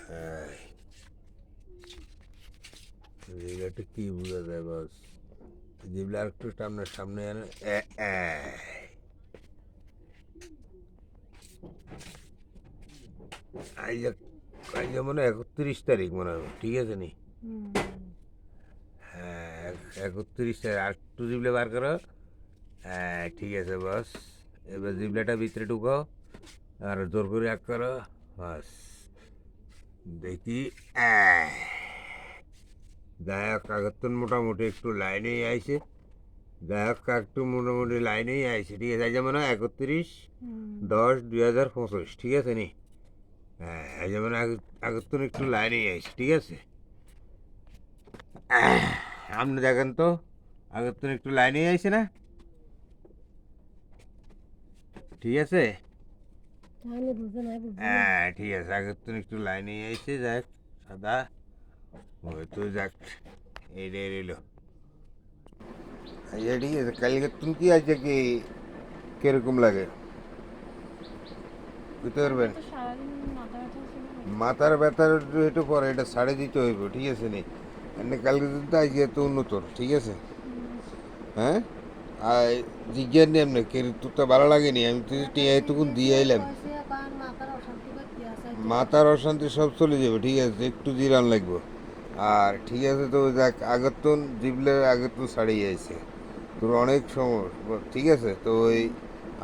হ্যাঁ জিবলাটা কি বোঝা যায় বস জিবলা আর একটু সামনে সামনে আনে। আজ মনে হয় একত্রিশ তারিখ মনে হয় ঠিক আছে নি হ্যাঁ এক- একত্রিশ তারিখ আর একটু জিবলে বার করো হ্যাঁ ঠিক আছে বস এবার জিবলাটা ভিতরে ঢুকাও আর জোর করে এক করো। বাস। দেখি। গায়ক কাগতন মোটামুটি একটু লাইনেই আইছে। গায়ক একটু মোটামুটি লাইনেই আইছে। ঠিক আছে যেমন একত্রিশ দশ দুই হাজার পঁচিশ। ঠিক আছে নি? হ্যাঁ এই যেমন আগতন একটু লাইনেই আইছে। ঠিক আছে? আপনি দেখেন তো আগতন একটু লাইনেই আইছে না? ঠিক আছে তাহলে বুঝে নাই বুঝে হ্যাঁ ঠিক আছে আগের তো একটু লাইনে আইছে যাক সাদা। ওই তো যাক রে রইল আচ্ছা ঠিক আছে কালকে তুমি কি আছে কি কীরকম লাগে? বুঝতে পারবেন? মাথার ব্যথার একটু পরে এটা সাড়ে দিতে হইব ঠিক আছে নি? এমনি কালকে তো আজকে তো উন্নত ঠিক আছে? হ্যাঁ? আর জিজ্ঞাসা নেই এমনি তোর তো ভালো লাগেনি আমি তো টিয়া এতক্ষণ দিয়ে এলাম কইছে কারণ মাথার অশান্তি করতে আছে মাথার অশান্তি সব চলে যাবে, ঠিক আছে? একটু জিরান লাগবে। আর ঠিক আছে তো দেখ আগের তো জিবলে আগের তো ছাড়িয়ে যাইছে তোর অনেক সময়, ঠিক আছে? তো ওই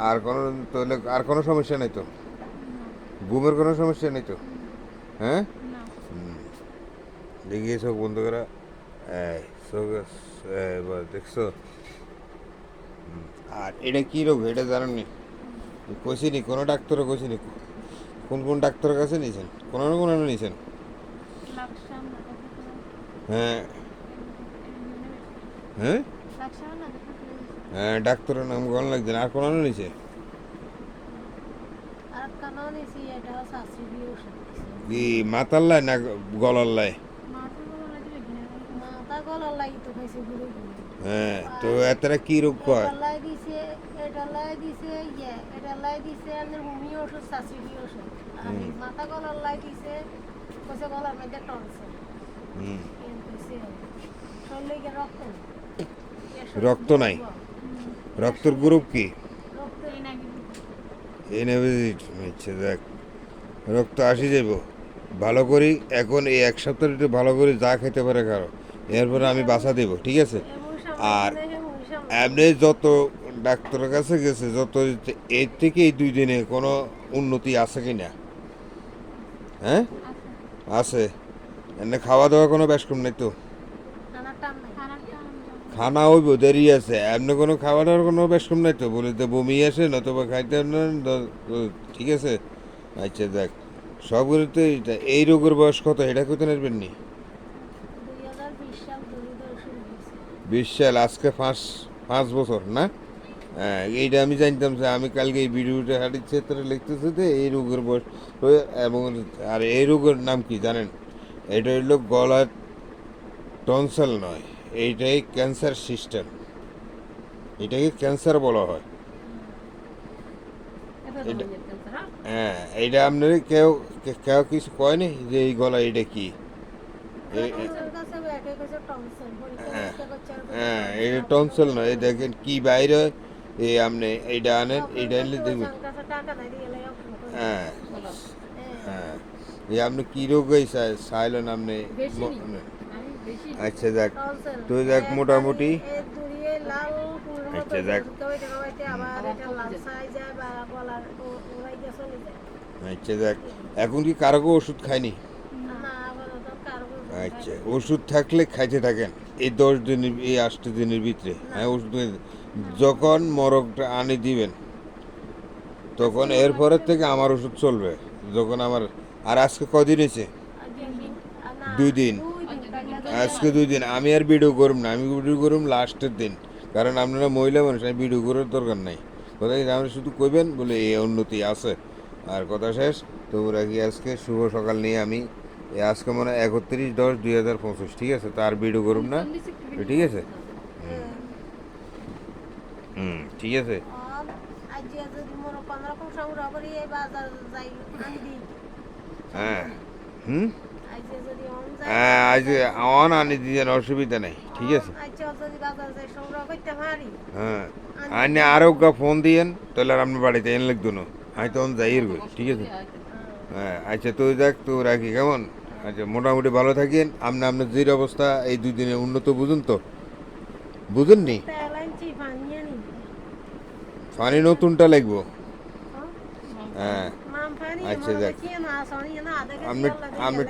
আর কোনো, তাহলে আর কোনো সমস্যা নেই তো? ঘুমের কোনো সমস্যা নেই তো? হ্যাঁ? না হুম। দেখি সব বন্ধ করা এই চোখ দেখছ? আর এটা কী রোগ? এটা জানেননি? কষিনি কোনো ডাক্তারও কষিনি কোন কোন ডাক্তারের কাছে নিয়েছেন কোনো না কোনো নিয়েছেন হ্যাঁ। হ্যাঁ? হ্যাঁ ডাক্তারের নাম গণ লাগছে আর কোনো নিয়েছে মাতাল্লায় না নিছি এটা শাস্ত্রী দিয়ে ওষুধ দিছে কি মাথার লাই না গলার লাই মাথা গলা লাগে কিনা হ্যাঁ তো রোগ রক্ত নাই? রক্তর গ্রুপ কি? ইচ্ছে দেখ, রক্ত আসি যাইব। ভালো করি, এখন এই এক সপ্তাহ ভালো করে যা খেতে পারে কারও এরপরে আমি বাসা দেব ঠিক আছে? আর এমনি যত ডাক্তারের কাছে গেছে যত এর থেকে এই দুই দিনে কোনো উন্নতি আছে কি না? হ্যাঁ? আছে। এমনি খাওয়া দাওয়া কোনো কম নেই তো? খানা হইব দেরি আছে। এমনি কোনো খাওয়া দাওয়ার কোনো কম নাই তো? বলে তো বমি আসে নতুবা খাইতে ঠিক আছে? আচ্ছা দেখ সবগুলো তো এই রোগের বয়স কত? এটা কত নেবেন নি? বিশ সাল আজকে পাঁচ পাঁচ বছর না? হ্যাঁ এইটা আমি জানতাম যে আমি কালকে এই ভিডিওটা হাটির ক্ষেত্রে লিখতেছি যে এই রোগের বয়স এবং আর এই রোগের নাম কি জানেন? এটা হইল গলার টনসেল নয় এইটাই ক্যান্সার সিস্টেম। এটাকে ক্যান্সার বলা হয়। হ্যাঁ? এইটা আপনার কেউ কেউ কিছু কয়নি যে এই গলা এটা কি? হ্যাঁ এটা টনসেল নয় এই দেখেন কি বাইরে এই আপনি এইটা আনেন এইটা আনলে দেখবেন হ্যাঁ হ্যাঁ। এই আপনি কি রোগ আপনি আচ্ছা দেখ তো দেখ মোটামুটি। আচ্ছা, দেখ। আচ্ছা দেখ এখন কি কারও ওষুধ খায়নি? আচ্ছা ওষুধ থাকলে খাইতে থাকেন? এই দশ দিনের, এই আটটা দিনের ভিতরে হ্যাঁ ওষুধ যখন মরগটা আনি দিবেন, তখন এরপরের থেকে আমার ওষুধ চলবে। যখন আমার, আর আজকে কদিন হয়েছে? দুই দিন। আজকে দুই দিন। আমি আর ভিডিও করুম না, আমি ভিডিও করুম লাস্টের দিন। কারণ আপনারা মহিলা মানুষ, আমি ভিডিও করার দরকার নাই। কথা কি, আপনি শুধু কইবেন বলে এই উন্নতি আছে। আর কথা শেষ, তোমরা কি আজকে শুভ সকাল নিয়ে আমি আজকে মনে হয় একত্রিশ দশ দুই হাজার পঁচিশ ঠিক আছে? তার ভিডিও করুন না। ঠিক আছে? হুম ঠিক আছে? হ্যাঁ হুম? হ্যাঁ আজ অন আনি অসুবিধা নেই ঠিক আছে? আইছে যদি বাজার যায় সংগ্রহ করতে পারি। হ্যাঁ। আনি আরও গা ফোন দিয়েন তাহলে আর আপনার বাড়িতে এনে লিখতো না আমি তখন যাই ঠিক আছে? হ্যাঁ আচ্ছা তুই দেখ তুই রাখি কেমন? আচ্ছা মোটামুটি ভালো থাকেন। আপনি আপনার জির অবস্থা এই দুই দিনে উন্নত বুঝুন তো। বুঝুননি? পানি নতুনটা লাগবো। হ্যাঁ। আচ্ছা, দেখ। আপনি আপনি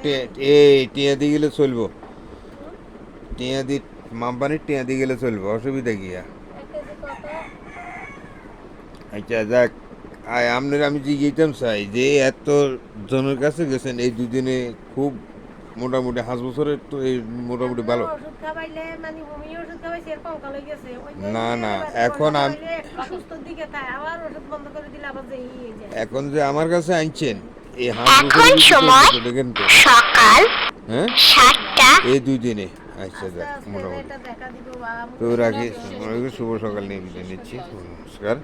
এই টিয়া দিয়ে গেলে চলবো। টিয়া দি মামপানির টিয়া দিয়ে গেলে চলবো অসুবিধা কি আচ্ছা যাক। আয় আপনার আমি জিজ্ঞেতাম চাই যে এত জনের কাছে গেছেন এই দুদিনে খুব মোটামুটি হাঁস বছরের তো এই মোটামুটি ভালো। মানে না, না, এখন ওষুধ আম- খাবাইলে একটু সুস্থর দিকে তাই আবার ওষুধ বন্ধ করে দিলে আবার যে ই যায়। এখন যে আমার কাছে আনছেন এই হাঁস এখন সময় দেখেন তো। সকাল হ্যাঁ? সাতটা। এই দুই দিনে। আচ্ছা মোটামুটি। দেখা দিব বা তো রাখি শুভ সকাল নিয়ে বিদায় নিচ্ছি। নমস্কার.